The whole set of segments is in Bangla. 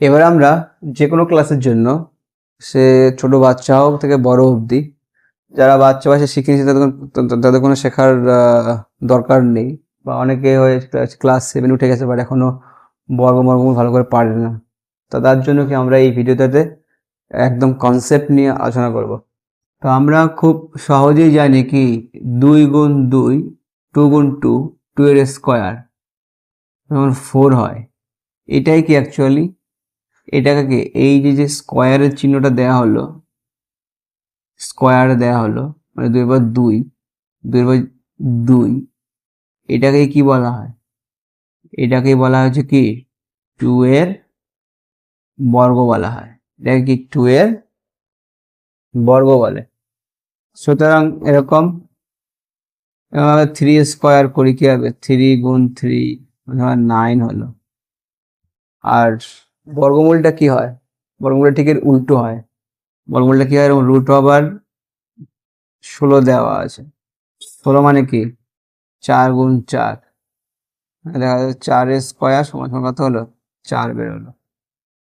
এবার আমরা যে কোনো ক্লাসের জন্য সে ছোট বাচ্চা হোক থেকে বড় অবধি, যারা বাচ্চা বয়সে শিখে নিয়েছে তাদের তাদের কোনো শেখার দরকার নেই বা অনেকে হয়ে ক্লাস সেভেন উঠে গেছে বাট এখনও বর্গ বর্গমর্গমূল ভালো করে পারে না। তো তার জন্য কি আমরা এই ভিডিওটাতে একদম কনসেপ্ট নিয়ে আলোচনা করব। তো আমরা খুব সহজেই জানি কি দুই গুণ দুই টু গুণ টু টু এর স্কোয়ার যেমন ফোর হয়। এটাই কি অ্যাকচুয়ালি এটাকে এই যে যে স্কোয়ারের চিহ্নটা দেয়া হলো স্কোয়ার দেয়া হলো মানে দুই বার দুই দুই বার দুই, এটাকে কি বলা হয়? এটাকে বলা হচ্ছে কি? টু এর বর্গ বলা হয়। এটাকে কি? টু এর বর্গ বলে। সুতরাং এরকম থ্রি স্কোয়ার করি কি হবে? থ্রি গুণ থ্রি নাইন হলো। আর বর্গমূলটা কি হয়? বর্গমূলটা ঠিক এর উল্টো হয়। বর্গমূলটা কি হয়? এরকম রুট ওভার ষোলো দেওয়া আছে। ষোলো মানে কি? চার গুণ চার। দেখা যাচ্ছে চার স্কোয়ার সমান সমান কত হলো? চার বেরোলো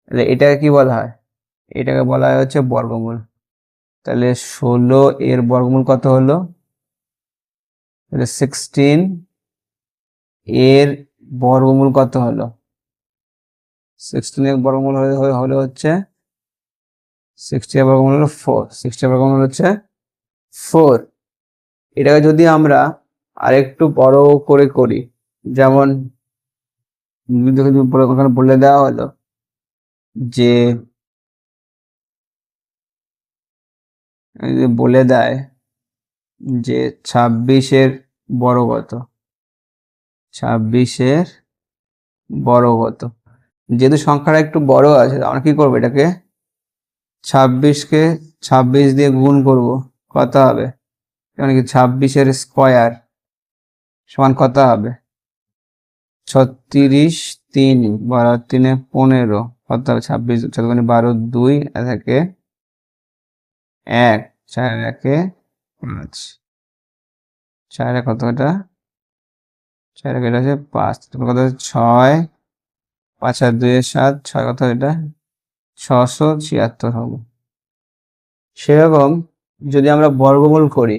তাহলে এটাকে কি বলা হয়? এটাকে বলা হয় হচ্ছে বর্গমূল। তাহলে ষোলো এর বর্গমূল কত হলো? তাহলে সিক্সটিন এর বর্গমূল কত হলো? সিক্সটিন এর বর্গমূল হলে হচ্ছে সিক্সটি এর বর্গমূল হলো ফোর সিক্সটি এর বর্গমূল হচ্ছে ফোর এটাকে যদি আমরা আরেকটু বড় করে করি, যেমন ওখানে বলে দেওয়া হলো যে বলে দেয় যে ছাব্বিশের বড় কত ছাব্বিশের বড় কত যেহেতু সংখ্যাটা একটু বড় আছে, আমরা কি করব এটাকে? ছাব্বিশকে ছাব্বিশ দিয়ে গুণ করব, কত হবে? কেমন কি ছাব্বিশের স্কোয়ার সমান কত হবে? ছত্রিশ তিন বারো তিনে পনেরো, কত হবে? ছাব্বিশ বারো দুই, এক চার একে পাঁচ। চার এক কত এটা? চার এক এটা হচ্ছে পাঁচ কত ছয় পাঁচ আর দুই সাত, ছয় কত এটা? ছশো ছিয়াত্তর হবে। সেরকম যদি আমরা বর্গমূল করি,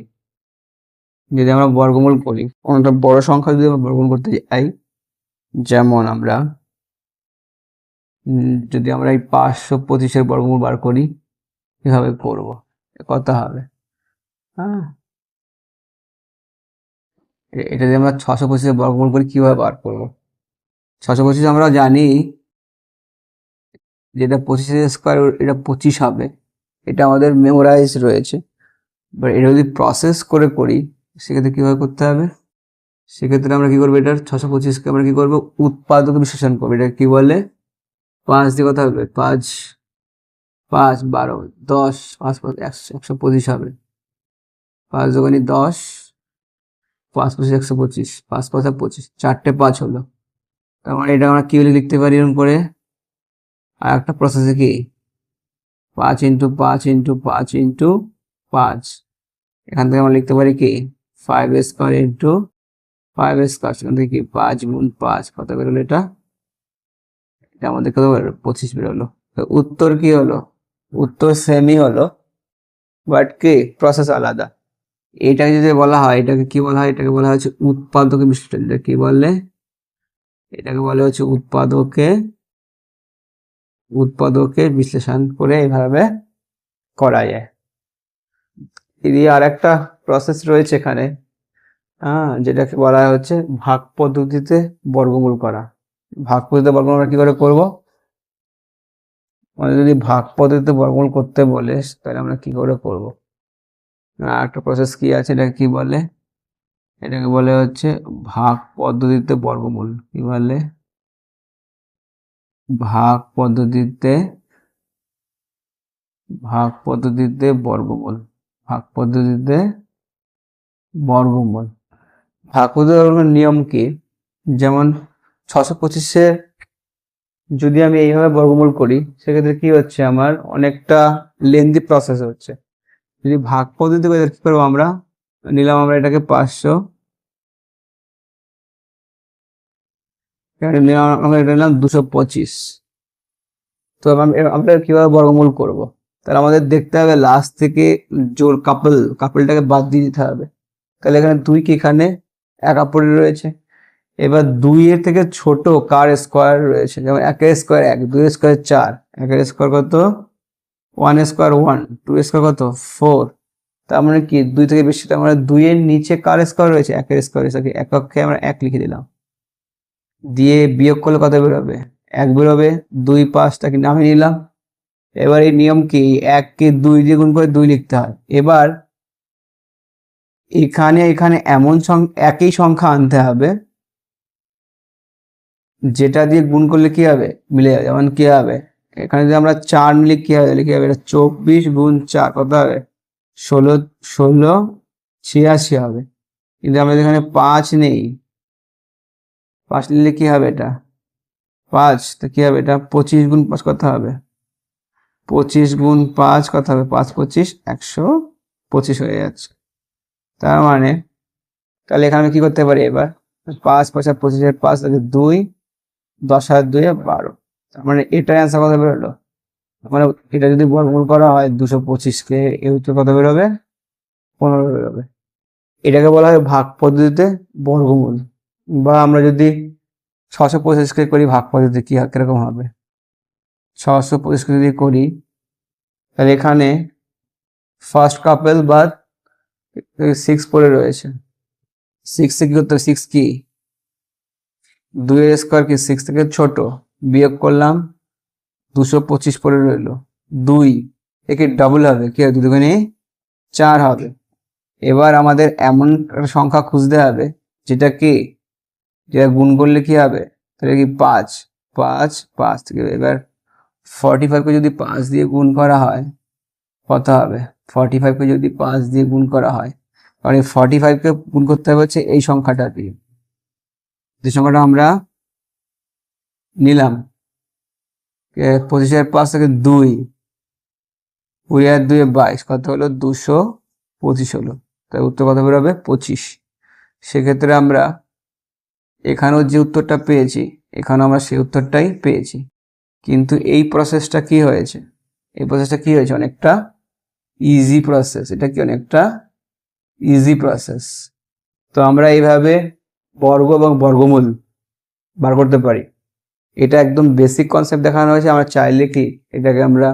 যদি আমরা বর্গমূল করি কোনটা বড় সংখ্যা যদি আমরা বর্গমূল করতে যাই, যেমন আমরা যদি আমরা এই পাঁচশো পঁচিশের বর্গমূল বার করি, কীভাবে করব? কত হবে? হ্যাঁ। এটা যদি আমরা ছশো পঁচিশের বর্গমূল করি, কীভাবে বার করব? ছশো পঁচিশ আমরা জানি যেটা পঁচিশের স্কোয়ার এটা পঁচিশ হবে। এটা আমাদের মেমোরাইজ রয়েছে। এবার এটা যদি প্রসেস করে করি, সেক্ষেত্রে কীভাবে করতে হবে? সেক্ষেত্রে আমরা কী করব এটার? ছশো পঁচিশকে আমরা কী করব? উৎপাদক বিশ্লেষণ করব। এটা কী বলে? পাঁচ দিয়ে কথা হবে? পাঁচ পাঁচ, বারো, দশ, পাঁচ পাঁচ, একশো একশো পঁচিশ হবে। পাঁচ দোকানি দশ, পাঁচ পঁচিশ, একশো পঁচিশ, পাঁচ পাঁচ পঁচিশ, চারটে পাঁচ হলো। তার মানে এটা আমরা কি বলে লিখতে পারি এরকম করে? আর একটা প্রসেসে কি? পাঁচ ইন্টু পাঁচ ইন্টু পাঁচ ইন্টু পাঁচ। এখান থেকে আমরা লিখতে পারি কি? Five square into five square সেখান থেকে কি? পাঁচ গুণ পাঁচ, কত বেরোলো এটা? এটা আমাদের কত বেরোলো? পঁচিশ বেরোলো। উত্তর কি হলো? উত্তর সেমই হলো বাট কি? প্রসেস আলাদা। এটাকে যদি বলা হয়, এটাকে কি বলা হয়? এটাকে বলা হচ্ছে উৎপাদক বিশ্লেষণ কি বলে এটাকে বলে হচ্ছে উৎপাদকে উৎপাদকে বিশ্লেষণ করে এইভাবে করা যায় আর একটা প্রসেস রয়েছে এখানে হ্যাঁ যেটাকে বলা হচ্ছে ভাগ পদ্ধতিতে বর্গমূল করা। ভাগ পদ্ধতিতে বর্গমূল আমরা কি করে করব? মানে যদি ভাগ পদ্ধতিতে বর্গমূল করতে বলে, তাহলে আমরা কি করে করব? আর একটা প্রসেস কি আছে এটাকে কি বলে? এটাকে বলে হচ্ছে ভাগ পদ্ধতিতে বর্গমূল। কি বলে? ভাগ পদ্ধতিতে ভাগ পদ্ধতিতে বর্গমূল। ভাগ পদ্ধতিতে বর্গমূল। ভাগ বর্গমূলের নিয়ম কি? যেমন ছশো পঁচিশের যদি আমি এইভাবে বর্গমূল করি, সেক্ষেত্রে কি হচ্ছে আমার? অনেকটা লেন্দি প্রসেস হচ্ছে। যদি ভাগ পদ্ধতি করে কি করব আমরা? নিলাম আমরা এটাকে পাঁচশো। নিলাম এটা দুশো পঁচিশ। তো আম- আমরা কীভাবে বর্গমূল করব? তাহলে আমাদের দেখতে হবে লাস্ট থেকে জোর কাপল কাপলটাকে বাদ দিয়ে দিতে হবে। তাহলে এখানে দুই কি এখানে? একা পড়ে রয়েছে। এবার দুইয়ের থেকে ছোট কার স্কোয়ার রয়েছে? যেমন একের স্কোয়ার এক, দুই স্কোয়ার চার। একের স্কোয়ার কত? One square one two square কত? ফোর তার মানে কি? দুই থেকে বেশি, তার মানে দুইয়ের নিচে কার স্কোয়ার রয়েছে? একের স্কোয়ার রয়েছে। এককে আমরা এক লিখে দিলাম। দিয়ে বিয়োগ করলে কত বেরোবে এক বেরোবে দুই পাঁচটাকে নামে নিলাম? এবার এই নিয়ম কি? এককে দুই দিয়ে গুণ করে দুই লিখতে হয়। এবার এখানে এখানে এমন একই সংখ্যা আনতে হবে, যেটা দিয়ে গুণ করলে কি হবে? মিলে যাবে। যেমন কি হবে? এখানে যদি আমরা চার মিলে, কি হবে? কি হবে? এটা চব্বিশ গুণ চার, কত হবে? ষোলো ষোলো, ছিয়াশি হবে। কিন্তু আমাদের এখানে পাঁচ নেই। পাঁচ নিলে কি হবে এটা? পাঁচ, তো কি হবে এটা? পঁচিশ গুণ পাঁচ কত হবে? পঁচিশ গুণ পাঁচ কত হবে? পাঁচ, পঁচিশ, একশো পঁচিশ হয়ে যাচ্ছে। তার মানে তাহলে এখানে আমি কি করতে পারি এবার? পাঁচ আর পঁচিশের পাঁচ থেকে দুই, দশ হাজার দুই বারো। তার মানে এটার অ্যান্সার কত বেরোলো? মানে এটা যদি বর্গমূল করা হয় দুশো পঁচিশকে এর উত্তর কত বেরোবে? পনেরো বেরোবে। এটাকে বলা হয় ভাগ পদ্ধতিতে বর্গমূল। বা আমরা যদি ছশো পঁচিশকে করি ভাগ পদ্ধতি, কি কীরকম হবে? ছশো পঁচিশকে যদি করি, তাহলে এখানে ফার্স্ট কাপেল বা সিক্স পড়ে রয়েছে। সিক্সে কি করতে সিক্স কি? দুইয়ের স্কোয়ার কি? সিক্স থেকে ছোট। বিয়োগ করলাম দুশো পঁচিশ পড়ে রইল। দুই, একে ডাবল হবে। কি হবে? দুটোখানে চার হবে। এবার আমাদের এমন একটা সংখ্যা খুঁজতে হবে, যেটা কি? যেটা গুণ করলে কি হবে? তাহলে কি পাঁচ। পাঁচ পাঁচ থেকে এবার ফর্টি ফাইভকে যদি পাঁচ দিয়ে গুণ করা হয়, কত হবে? ফর্টি ফাইভকে যদি পাঁচ দিয়ে গুণ করা হয় কারণ এই ফর্টি ফাইভকে গুণ করতে হবে হচ্ছে এই সংখ্যাটা দিয়ে যে সংখ্যাটা আমরা নিলাম পঁচিশের পাঁচ থেকে দুই। কুড়ি আর দুই বাইশ, কত হলো? দুশো পঁচিশ হলো। তাই উত্তর কত বেরোবে? পঁচিশ। সেক্ষেত্রে আমরা এখানেও যে উত্তরটা পেয়েছি, এখানেও আমরা সেই উত্তরটাই পেয়েছি। কিন্তু এই প্রসেসটা কি হয়েছে? এই প্রসেসটা কি হয়েছে? অনেকটা ইজি প্রসেস এটা কি অনেকটা ইজি প্রসেস তো আমরা এইভাবে বর্গ এবং বর্গমূল বার করতে পারি। এটা একদম বেসিক কনসেপ্ট দেখানো হয়েছে। আমরা চাইলে কি এটাকে আমরা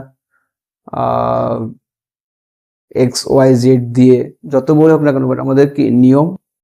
এক্স ওয়াই জেড দিয়ে যত বড় হোক না কেন আমাদের কি নিয়ম